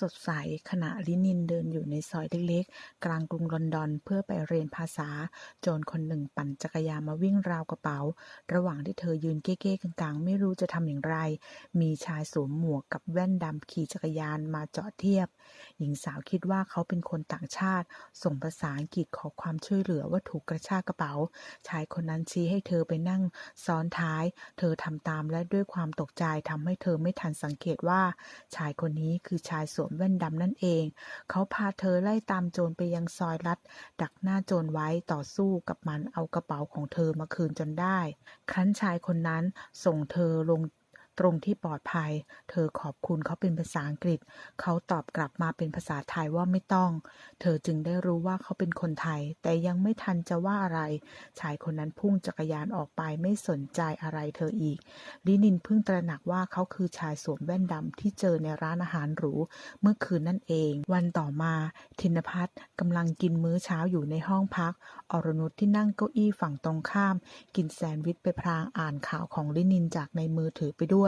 สดใสขณะลินินเดินอยู่ในซอยเล็กๆ กลางกรุงลอนดอนเพื่อไปเรียนภาษา โจรคนหนึ่งปั่นจักรยานมาวิ่งราวกระเป๋า ระหว่างที่เธอยืนเก้ๆกลางๆ ไม่รู้จะทำอย่างไร มีชายสวมหมวกกับแว่นดำขี่จักรยานมาจอดเทียบ หญิงสาวคิดว่าเขาเป็นคนต่างชาติ ส่งภาษาอังกฤษขอความช่วยเหลือว่าถูกกระชากกระเป๋า ชายคนนั้นชี้ให้เธอไปนั่งซ้อนท้าย เธอทำตามและด้วยความตกใจทำให้เธอไม่ทันสังเกตว่า ชายคนนี้คือชายสวมแว่นดำนั่นเอง เขาพาเธอไล่ตามโจรไปยังซอยลัด ดักหน้าโจรไว้ต่อสู้กับมันเอากระเป๋าของเธอมาคืนจนได้ ครั้นชายคนนั้นส่งเธอลง ตรงที่ปลอดภัย เธอขอบคุณเขาเป็นภาษาอังกฤษ เขาตอบกลับมาเป็นภาษาไทยว่าไม่ต้อง เธอจึงได้รู้ว่าเขาเป็นคนไทย แต่ยังไม่ทันจะว่าอะไร ชายคนนั้นพุ่งจักรยานออกไปไม่สนใจอะไรเธออีก ลินินเพิ่งตระหนักว่าเขาคือชายสวมแว่นดำที่เจอในร้านอาหารหรูเมื่อคืนนั่นเอง วันต่อมาธินพัฒน์กำลังกินมื้อเช้าอยู่ในห้องพัก อรนุชที่นั่งเก้าอี้ฝั่งตรงข้าม กินแซนด์วิชไปพลางอ่านข่าวของลินินจากในมือถือไปด้วย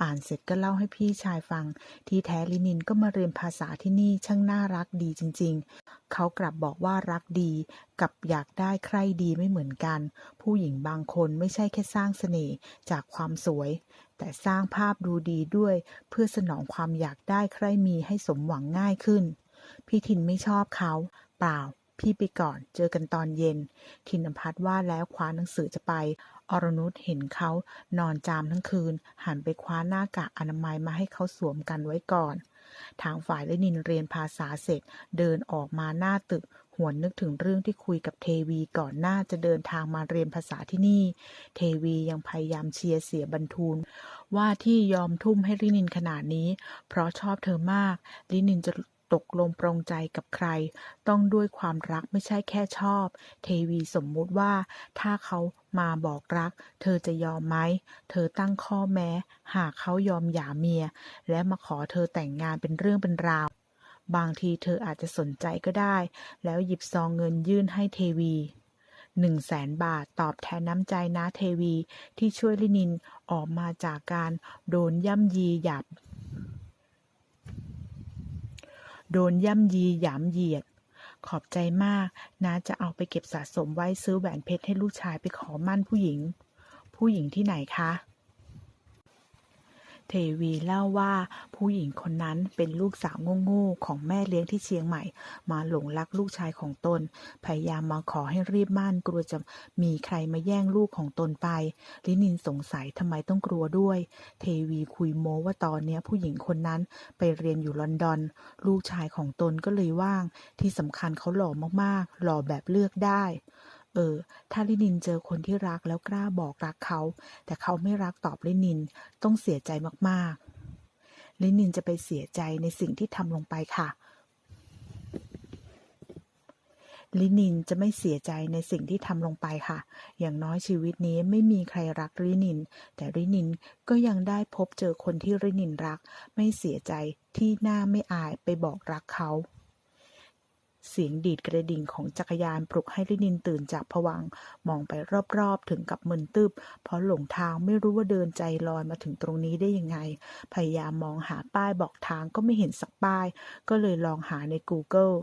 อ่านเสร็จก็เล่าให้พี่ชายฟัง ที่แท้ลินินก็มาเรียนภาษาที่นี่ช่างน่ารักดีจริง ๆ เขากลับบอกว่ารักดี กับอยากได้ใครดีไม่เหมือนกัน ผู้หญิงบางคนไม่ใช่แค่สร้างเสน่ห์จากความสวย แต่สร้างภาพดูดีด้วย เพื่อสนองความอยากได้ใครมีให้สมหวังง่ายขึ้น พี่ทินไม่ชอบเขา เปล่าพี่ไปก่อน เจอกันตอนเย็น ทินพัฒว่าแล้วคว้าหนังสือจะไป อรนุชเห็นเขานอนจามทั้งคืน หันไปคว้าหน้ากากอนามัยมาให้เขาสวมกันไว้ก่อน ทางฝ่ายและนินเรียนภาษาเสร็จ เดินออกมาหน้าตึก หวนนึกถึงเรื่องที่คุยกับเทวีก่อนหน้าจะเดินทางมาเรียนภาษาที่นี่ เทวียังพยายามเชียร์เสียบรรทูล ว่าที่ยอมทุ่มให้ลินินขนาดนี้ เพราะชอบเธอมากลินินจะ ตกลงปรงใจกับใคร ต้องด้วยความรักไม่ใช่แค่ชอบ เทวีสมมุติว่า ถ้าเขามาบอกรัก เธอจะยอมไหม เธอตั้งข้อแม้ หากเขายอมหย่าเมีย และมาขอเธอแต่งงานเป็นเรื่องเป็นราวบางทีเธออาจจะสนใจก็ได้ แล้วหยิบซองเงินยื่นให้เทวีหนึ่งแสนบาทตอบแทนน้ำใจนะเทวีที่ช่วยลินินออกมาจากการโดนย่ำยีหยาบ โดนย่ำยีหยามเหยียด ขอบใจมากน้าจะเอาไปเก็บสะสมไว้ซื้อแหวนเพชรให้ลูกชายไปขอมั่นผู้หญิง ผู้หญิงที่ไหนคะ ทวีเล่าว่าผู้หญิงคนนั้นเป็นลูกสาวโง่ๆของแม่เลี้ยงที่เชียงใหม่ มาหลงรักลูกชายของตน พยายามมาขอให้รีบมั่นกลัวจะมีใครมาแย่งลูกของตนไป ลินินสงสัยทำไมต้องกลัวด้วย เทวีคุยโม้ว่าตอนนี้ผู้หญิงคนนั้นไปเรียนอยู่ลอนดอน ลูกชายของตนก็เลยว่าง ที่สำคัญเขาหล่อมากๆ หล่อแบบเลือกได้ เออ ถ้าลินินเจอคนที่รักแล้วกล้าบอกรักเขา แต่เขาไม่รักตอบลินิน ต้องเสียใจมากๆ ลินินจะไปเสียใจในสิ่งที่ทำลงไปค่ะ ลินินจะไม่เสียใจในสิ่งที่ทำลงไปค่ะ อย่างน้อยชีวิตนี้ไม่มีใครรักลินิน แต่ลินินก็ยังได้พบเจอคนที่ลินินรัก ไม่เสียใจที่หน้าไม่อายไปบอกรักเขา เสียงดีดกระดิ่งของจักรยานปลุกให้ลินินตื่นจากผวังมองไปรอบๆ ถึงกับมึนตึบเพราะหลงทางไม่รู้ว่าเดินใจลอยมาถึงตรงนี้ได้ยังไง พยายามมองหาป้ายบอกทางก็ไม่เห็นสักป้าย ก็เลยลองหาใน Google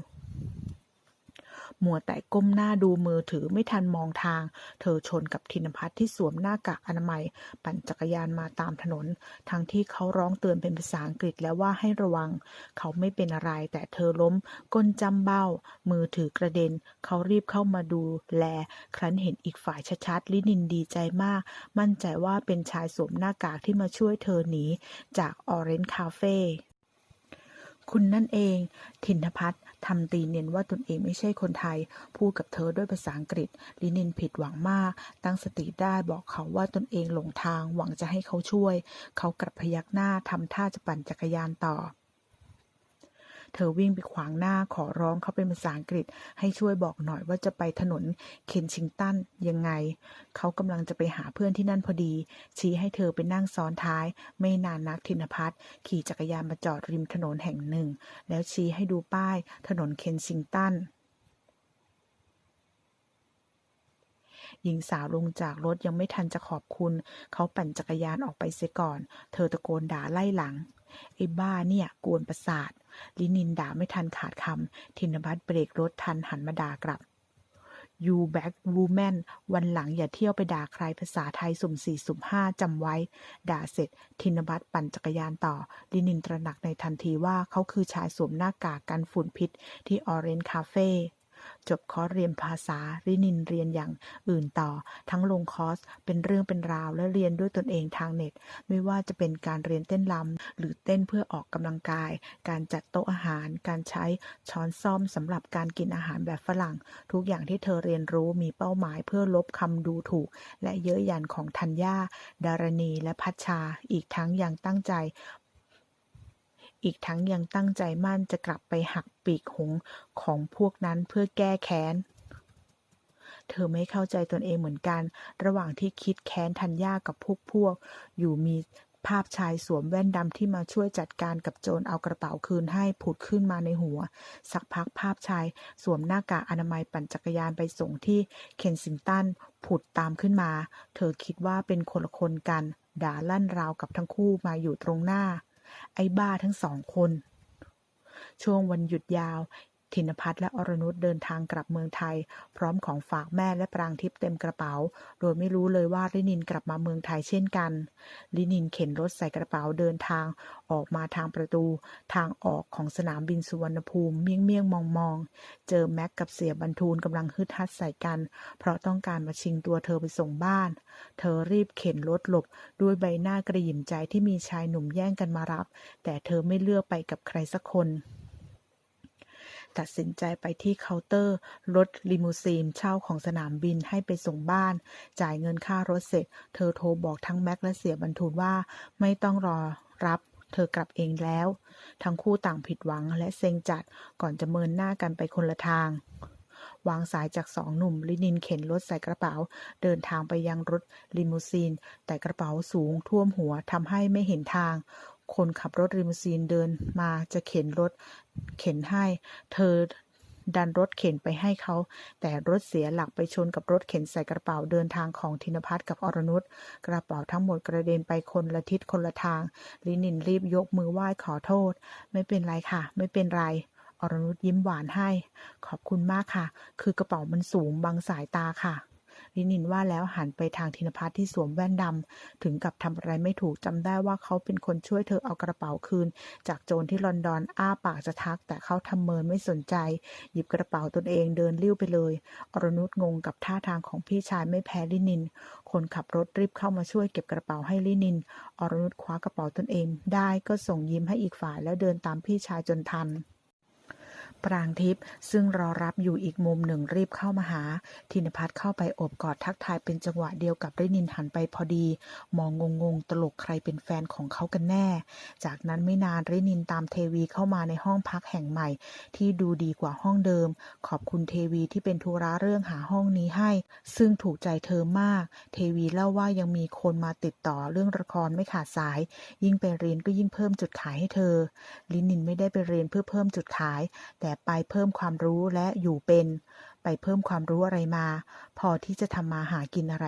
มัวแต่ก้มหน้าดูมือถือไม่ทันมองทาง เธอชนกับธินพัฒน์ที่สวมหน้ากากอนามัย ปั่นจักรยานมาตามถนน ทั้งที่เขาร้องเตือนเป็นภาษาอังกฤษแล้วว่าให้ระวัง เขาไม่เป็นอะไร แต่เธอล้มก้นจำเบ้า มือถือกระเด็น เขารีบเข้ามาดูแล ครั้นเห็นอีกฝ่ายชัดๆลินินดีใจมาก มั่นใจว่าเป็นชายสวมหน้ากากที่มาช่วยเธอหนีจากออเรนจ์คาเฟ่ คุณนั่นเอง ทินพัฒน์ทำตีเนียนว่าตนเองไม่ใช่คนไทย พูดกับเธอด้วยภาษาอังกฤษ ลินินผิดหวังมาก ตั้งสติได้บอกเขาว่าตนเองหลงทางหวังจะให้เขาช่วย เขากลับพยักหน้าทำท่าจะปั่นจักรยานต่อ เธอวิ่งไปขวางหน้าขอร้องเขาเป็นภาษาอังกฤษ ให้ช่วยบอกหน่อยว่าจะไปถนนเคนชิงตันยังไง เขากำลังจะไปหาเพื่อนที่นั่นพอดี ชี้ให้เธอไปนั่งซ้อนท้าย ไม่นานนักธินพัฒน์ขี่จักรยานมาจอดริมถนนแห่งหนึ่ง แล้วชี้ให้ดูป้ายถนนเคนชิงตันหญิงสาวลงจากรถยังไม่ทันจะขอบคุณ เขาปั่นจักรยานออกไปเสียก่อน เธอตะโกนด่าไล่หลัง ไอ้บ้าเนี่ย กวนประสาท ลินินด่าไม่ทันขาดคำธินบัตเบรกรถทันหันมาด่ากลับ You back woman วันหลังอย่าเที่ยวไปด่าใครภาษาไทยสุ่มสี่สุ่มห้าจำไว้ ด่าเสร็จ ธินบัตปั่นจักรยานต่อ ลินินตระหนักในทันทีว่าเขาคือชายสวมหน้ากากกันฝุ่นพิษที่ออเรนจ์คาเฟ่ จบคอร์สเรียนภาษารินินเรียนอย่างอื่นต่อ ทั้งลงคอร์สเป็นเรื่องเป็นราวและเรียนด้วยตนเองทางเน็ต ไม่ว่าจะเป็นการเรียนเต้นรำหรือเต้นเพื่อออกกำลังกาย การจัดโต๊ะอาหาร การใช้ช้อนซ่อมสำหรับการกินอาหารแบบฝรั่ง ทุกอย่างที่เธอเรียนรู้มีเป้าหมายเพื่อลบคำดูถูก และเย้ยหยันของธัญญาดารณีและพัชชา อีกทั้งยังตั้งใจ อีกทั้งยังตั้งใจมั่นจะกลับไปหักปีกหงของพวกนั้นเพื่อแก้แค้น เธอไม่เข้าใจตนเองเหมือนกัน ระหว่างที่คิดแค้นธัญญากับพวกพวก อยู่มีภาพชายสวมแว่นดำที่มาช่วยจัดการกับโจรเอากระเป๋าคืนให้ผุดขึ้นมาในหัว สักพักภาพชายสวมหน้ากากอนามัยปั่นจักรยานไปส่งที่เคนซิงตันผุดตามขึ้นมา เธอคิดว่าเป็นคนละคนกัน ด่าลั่นราวกับทั้งคู่มาอยู่ตรงหน้า ไอ้บ้าทั้งสองคน ช่วงวันหยุดยาว ธินพัฒน์และอรนุชเดินทางกลับเมืองไทย พร้อมของฝากแม่และปรางทิพย์เต็มกระเป๋า โดยไม่รู้เลยว่าลินินกลับมาเมืองไทยเช่นกัน ลินินเข็นรถใส่กระเป๋าเดินทางออกมาทางประตู ทางออกของสนามบินสุวรรณภูมิเมี่ยงเมี่ยงมองมองๆเจอแม็กกับเสียบรรทูลกำลังฮึดฮัดใส่กัน เพราะต้องการมาชิงตัวเธอไปส่งบ้าน เธอรีบเข็นรถหลบด้วยใบหน้ากระหยิ่มใจที่มีชายหนุ่มแย่งกันมารับ แต่เธอไม่เลือกไปกับใครสักคน ตัดสินใจไปที่เคาน์เตอร์ รถลิมูซีนเช่าของสนามบินให้ไปส่งบ้าน จ่ายเงินค่ารถเสร็จ เธอโทรบอกทั้งแม็กและเสียบรรทูลว่าไม่ต้องรอรับเธอกลับเองแล้ว ทั้งคู่ต่างผิดหวังและเซ็งจัดก่อนจะเมินหน้ากันไปคนละทาง วางสายจากสองหนุ่ม ลินินเข็นรถใส่กระเป๋า เดินทางไปยังรถลิมูซีน แต่กระเป๋าสูงท่วมหัวทำให้ไม่เห็นทาง คนขับรถลิมูซีนเดินมาจะเข็นรถเข็นให้ เธอดันรถเข็นไปให้เขา แต่รถเสียหลักไปชนกับรถเข็นใส่กระเป๋าเดินทางของธินพัฒน์กับอรนุชกระเป๋าทั้งหมดกระเด็นไปคนละทิศคนละทาง ลินินรีบยกมือไหว้ขอโทษ ไม่เป็นไรค่ะ ไม่เป็นไรอรนุชยิ้มหวานให้ ขอบคุณมากค่ะ คือกระเป๋ามันสูงบังสายตาค่ะ ลินินว่าแล้วหันไปทางธินพัฒน์ที่สวมแว่นดำถึงกับทำอะไรไม่ถูกจำได้ว่าเขาเป็นคนช่วยเธอเอากระเป๋าคืน จากโจรที่ลอนดอนอ้าปากจะทัก แต่เขาทำเมินไม่สนใจ หยิบกระเป๋าตนเองเดินลิ้วไปเลย อรนุชงงกับท่าทางของพี่ชายไม่แพ้ลินิน คนขับรถรีบเข้ามาช่วยเก็บกระเป๋าให้ลินิน อรนุชคว้ากระเป๋าตนเอง ได้ก็ส่งยิ้มให้อีกฝ่ายแล้วเดินตามพี่ชายจนทัน ปรางทิพย์ซึ่งรอรับอยู่อีกมุมหนึ่งรีบเข้ามาหา ธินพัฒน์เข้าไปโอบกอดทักทายเป็นจังหวะเดียวกับรินินหันไปพอดี มองงงๆ ตลกใครเป็นแฟนของเขากันแน่ จากนั้นไม่นานรินินตามเทวีเข้ามาในห้องพักแห่งใหม่ ที่ดูดีกว่าห้องเดิม ขอบคุณเทวีที่เป็นธุระเรื่องหาห้องนี้ให้ ซึ่งถูกใจเธอมาก เทวีเล่าว่ายังมีคนมาติดต่อเรื่องละครไม่ขาดสาย ยิ่งไปเรียนก็ยิ่งเพิ่มจุดขายให้เธอ ลินินไม่ได้ไปเรียนเพื่อเพิ่มจุดขาย แต่ไปเพิ่มความรู้และอยู่เป็น ไปเพิ่มความรู้อะไรมา พอที่จะทำมาหากินอะไร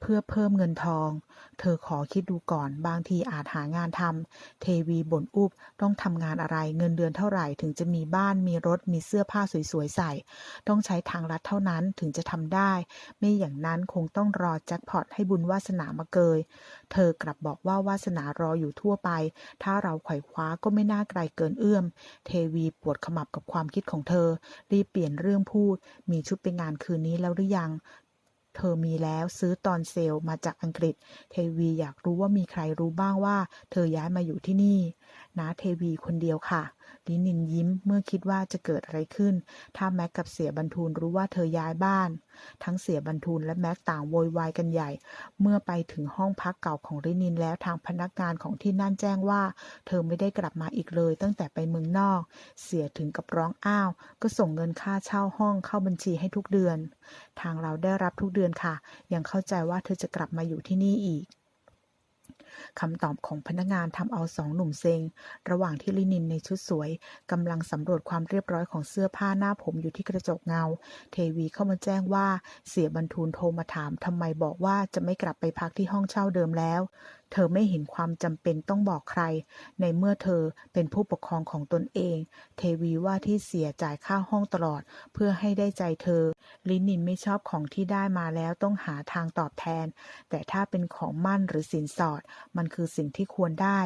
เพื่อเพิ่มเงินทอง เธอขอคิดดูก่อน บางทีอาจหางานทำ เทวีบ่นอุบต้องทำงานอะไร เงินเดือนเท่าไหร่ถึงจะมีบ้าน มีรถ มีเสื้อผ้าสวยๆใส่ ต้องใช้ทางลัดเท่านั้นถึงจะทำได้ ไม่อย่างนั้นคงต้องรอแจ็คพอตให้บุญวาสนามาเกย เธอกลับบอกว่าวาสนารออยู่ทั่วไป ถ้าเราไขว่คว้าก็ไม่น่าไกลเกินเอื้อม เทวีปวดขมับกับความคิดของเธอ รีบเปลี่ยนเรื่องพูด มีชุดไปงานคืนนี้แล้วหรือยัง เธอมีแล้วซื้อตอนเซลล์มาจากอังกฤษ เทวีอยากรู้ว่ามีใครรู้บ้างว่า เธอย้ายมาอยู่ที่นี่ นะเทวีคนเดียวค่ะ ลินินยิ้มเมื่อคิดว่าจะเกิดอะไรขึ้น ถ้าแม็กกับเสียบรรทูลรู้ว่าเธอย้ายบ้าน ทั้งเสียบรรทูลและแม็กต่างโวยวายกันใหญ่ เมื่อไปถึงห้องพักเก่าของลินินแล้วทางพนักงานของที่นั่นแจ้งว่า เธอไม่ได้กลับมาอีกเลย ตั้งแต่ไปเมืองนอก เสียถึงกับร้องอ้าว ก็ส่งเงินค่าเช่าห้องเข้าบัญชีให้ทุกเดือน ทางเราได้รับทุกเดือนค่ะ ยังเข้าใจว่าเธอจะกลับมาอยู่ที่นี่อีก คำตอบของพนักงานทำเอาสองหนุ่มเซงระหว่างที่ลินินในชุดสวยกำลังสำรวจความเรียบร้อยของเสื้อผ้าหน้าผมอยู่ที่กระจกเงา เทวีเข้ามาแจ้งว่าเสียบรรทูลโทรมาถามทำไมบอกว่าจะไม่กลับไปพักที่ห้องเช่าเดิมแล้ว เธอไม่เห็นความจำเป็นต้องบอกใคร ในเมื่อเธอเป็นผู้ปกครองของตนเอง เทวีว่าที่เสียจ่ายค่าห้องตลอด เพื่อให้ได้ใจเธอ ลินินไม่ชอบของที่ได้มาแล้วต้องหาทางตอบแทน แต่ถ้าเป็นของมั่นหรือสินสอด มันคือสิ่งที่ควรได้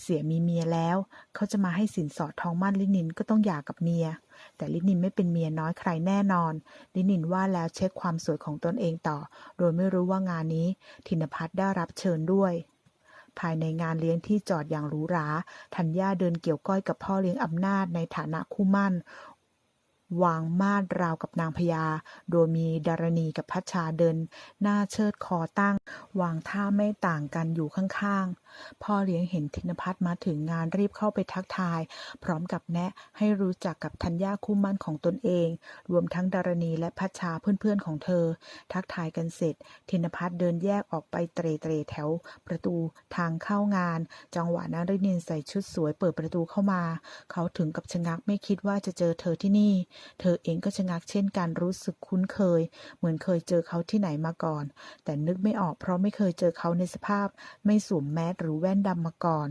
เสียมีเมียแล้ว เขาจะมาให้สินสอดทองมั่นลินินก็ต้องหย่ากับเมีย แต่ลินินไม่เป็นเมียน้อยใครแน่นอน ลินินว่าแล้วเช็คความสวยของตนเองต่อ โดยไม่รู้ว่างานนี้ ธินพัฒน์ได้รับเชิญด้วย ภายในงานเลี้ยงที่จอดอย่างหรูหราธัญญาเดินเกี่ยวก้อยกับพ่อเลี้ยงอำนาจในฐานะคู่มั่นวางมาดราวกับนางพญา โดยมีดารณีกับพัชชาเดิน หน้าเชิดคอตั้ง วางท่าไม่ต่างกันอยู่ข้างๆ พ่อเลี้ยงเห็นธินพัฒน์มาถึงงานรีบเข้าไปทักทาย พร้อมกับแนะให้รู้จักกับธัญญาคู่มั่นของตนเอง รวมทั้งดารณีและพัชชาเพื่อนๆของเธอ ทักทายกันเสร็จ ธินพัฒน์เดินแยกออกไปเตรเตรแถว ประตูทางเข้างาน จังหวะนั้นรินินใส่ชุดสวยเปิดประตูเข้ามา เขาถึงกับชะงักไม่คิดว่าจะเจอเธอที่นี่ เธอเองก็ชะงักเช่นกันรู้สึกคุ้นเคย เหมือนเคยเจอเขาที่ไหนมาก่อน แต่นึกไม่ออกเพราะไม่เคยเจอเขาในสภาพ ไม่สวมแมสหรือแว่นดำมาก่อน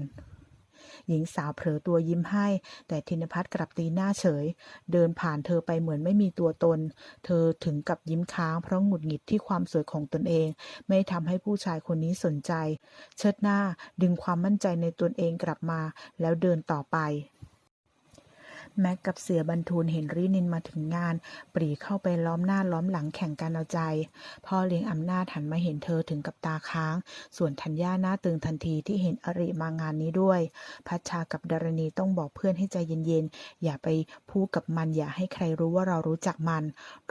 หญิงสาวเผลอตัวยิ้มให้ แต่ธินพัฒน์กลับตีหน้าเฉย เดินผ่านเธอไปเหมือนไม่มีตัวตน เธอถึงกับยิ้มค้างเพราะหงุดหงิดที่ความสวยของตนเอง ไม่ทำให้ผู้ชายคนนี้สนใจ เชิดหน้าดึงความมั่นใจในตนเองกลับมา แล้วเดินต่อไป แม็กกับเสือบรรทูลเห็นรินินมาถึงงาน ปรีเข้าไปล้อมหน้าล้อมหลังแข่งกันเอาใจ พ่อเลี้ยงอำนาจหันมาเห็นเธอถึงกับตาค้าง ส่วนธัญญาหน้าตึงทันทีที่เห็นอริมางานนี้ด้วย พัชชากับดารณีต้องบอกเพื่อนให้ใจเย็นๆ อย่าไปพูดกับมันอย่าให้ใครรู้ว่าเรารู้จักมัน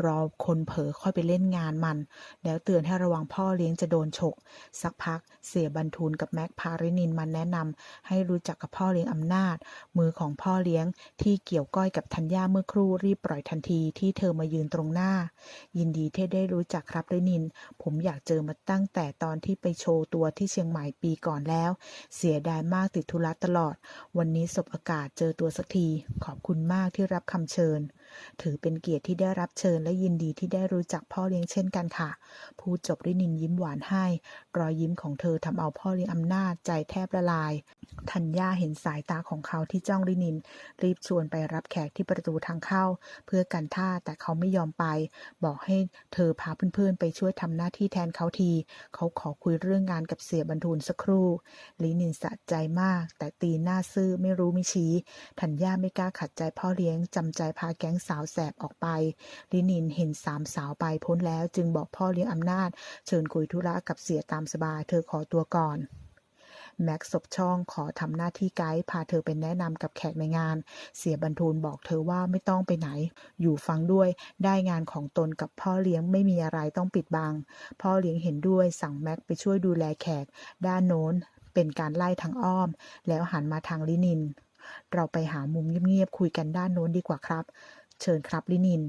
รอคนเผลอค่อยไปเล่นงานมัน แล้วเตือนให้ระวังพ่อเลี้ยงจะโดนฉก สักพักเสียบรรทูลกับแม็กพารินินมาแนะนำให้รู้จักกับพ่อเลี้ยงอำนาจ มือของพ่อเลี้ยงที่กี่ยวก้อยกับธัญญาเมื่อครู่รีบปล่อยทันทีที่เธอมายืนตรงหน้า ยินดีที่ได้รู้จักครับรินิน ผมอยากเจอมาตั้งแต่ตอนที่ไปโชว์ตัวที่เชียงใหม่ปีก่อนแล้ว เสียดายมากติดธุระตลอด วันนี้สบอากาศเจอตัวสักที ขอบคุณมากที่รับคำเชิญ ถือเป็นเกียรติที่ได้รับเชิญและยินดีที่ได้รู้จักพ่อเลี้ยงเช่นกันค่ะ พูดจบรินินยิ้มหวานให้ รอยยิ้มของเธอทำเอาพ่อเลี้ยงอำนาจใจแทบละลายธัญญาเห็นสายตาของเขาที่จ้องรินิน รีบชวนไปรับแขกที่ประตูทางเข้า เพื่อกันท่าแต่เขาไม่ยอมไป บอกให้เธอพาเพื่อนๆ ไปช่วยทำหน้าที่แทนเขาที เขาขอคุยเรื่องงานกับเสียบรรทูลสักครู่ลินินสะใจมาก แต่ตีหน้าซื่อไม่รู้ไม่ชี้ธัญญาไม่กล้าขัดใจพ่อเลี้ยงจำใจพาแก๊งสาวแสบออกไป ลินินเห็นสามสาวไปพ้นแล้วจึงบอกพ่อเลี้ยงอำนาจ เชิญคุยธุระกับเสียตามสบายเธอขอตัวก่อนแม็กซ์ศบช่องขอทำหน้าที่ไกด์พาเธอไปแนะนำกับแขกในงาน เสียบรรทูลบอกเธอว่าไม่ต้องไปไหน อยู่ฟังด้วย ได้งานของตนกับพ่อเลี้ยงไม่มีอะไรต้องปิดบัง พ่อเลี้ยงเห็นด้วยสั่งแม็กไปช่วยดูแลแขก ด้านโน้นเป็นการไล่ทางอ้อม แล้วหันมาทางลินิน เราไปหามุมเงียบๆคุยกันด้านโน้นดีกว่าครับ เชิญครับลินิน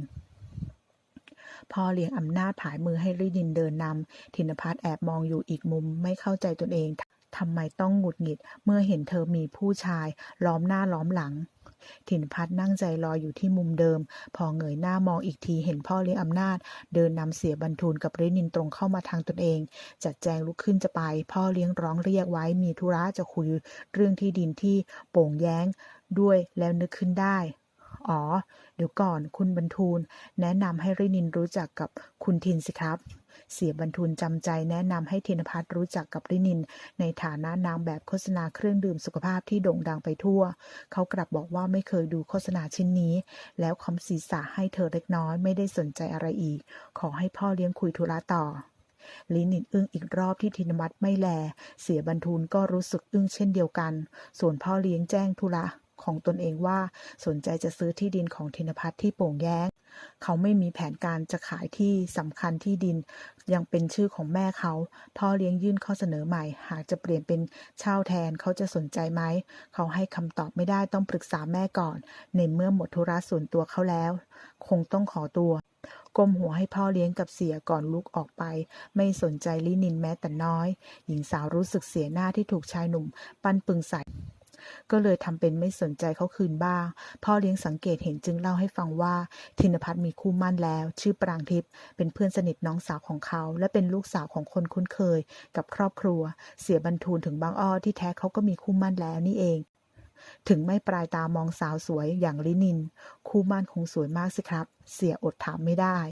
พ่อเลี้ยงอำนาจผายมือให้ลินินเดินนำธินพัฒน์แอบมองอยู่อีกมุมไม่เข้าใจตนเองทำไมต้องหงุดหงิดเมื่อเห็นเธอมีผู้ชาย ล้อมหน้าล้อมหลัง ถินพัฒน์นั่งใจรออยู่ที่มุมเดิม พอเงยหน้ามองอีกทีเห็นพ่อเลี้ยงอำนาจ เดินนำเสียบรรทูลกับเรนินตรงเข้ามาทางตนเอง จัดแจงลุกขึ้นจะไป พ่อเลี้ยงร้องเรียกไว้มีธุระจะคุยเรื่องที่ดินที่โป่งแย้งด้วยแล้วนึกขึ้นได้ อ๋อ เดี๋ยวก่อน คุณบรรทูล แนะนำให้รินินรู้จักกับคุณทินสิครับ เสียบรรทูลจำใจแนะนำให้ธินพัฒน์รู้จักกับรินิน ในฐานะนางแบบโฆษณาเครื่องดื่มสุขภาพที่โด่งดังไปทั่ว เขากลับบอกว่าไม่เคยดูโฆษณาชิ้นนี้ แล้วคำศีรษะให้เธอเล็กน้อยไม่ได้สนใจอะไรอีก ขอให้พ่อเลี้ยงคุยธุระต่อลินินอึ้งอีกรอบที่ธินวัฒน์ไม่แล เสียบรรทูลก็รู้สึกอึ้งเช่นเดียวกัน ส่วนพ่อเลี้ยงแจ้งธุระ ของตนเองว่า สนใจจะซื้อที่ดินของธินพัฒน์ที่โป่งแย้ง เขาไม่มีแผนการจะขายที่สำคัญที่ดิน ยังเป็นชื่อของแม่เขาพ่อเลี้ยงยื่นข้อเสนอใหม่ หากจะเปลี่ยนเป็นเช่าแทนเขาจะสนใจไหม เขาให้คำตอบไม่ได้ต้องปรึกษาแม่ก่อน ในเมื่อหมดธุระส่วนตัวเขาแล้ว คงต้องขอตัวก้มหัวให้พ่อเลี้ยงกับเสียก่อนลุกออกไป ไม่สนใจลินินแม้แต่น้อย หญิงสาวรู้สึกเสียหน้าที่ถูกชายหนุ่ม ปั้นปึงใส่ ก็เลยทำเป็นไม่สนใจเขาคืนบ้าง พ่อเลี้ยงสังเกตเห็นจึงเล่าให้ฟังว่า ธินพัฒน์มีคู่มั่นแล้ว ชื่อปรางทิพย์เป็นเพื่อนสนิทน้องสาวของเขา และเป็นลูกสาวของคนคุ้นเคย กับครอบครัว เสียบรรทูลถึงบางอ้อที่แท้เขาก็มีคู่มั่นแล้วนี่เองถึงไม่ปลายตามองสาวสวยอย่างลินิน คู่มั่นคงสวยมากสิครับ เสียอดถามไม่ได้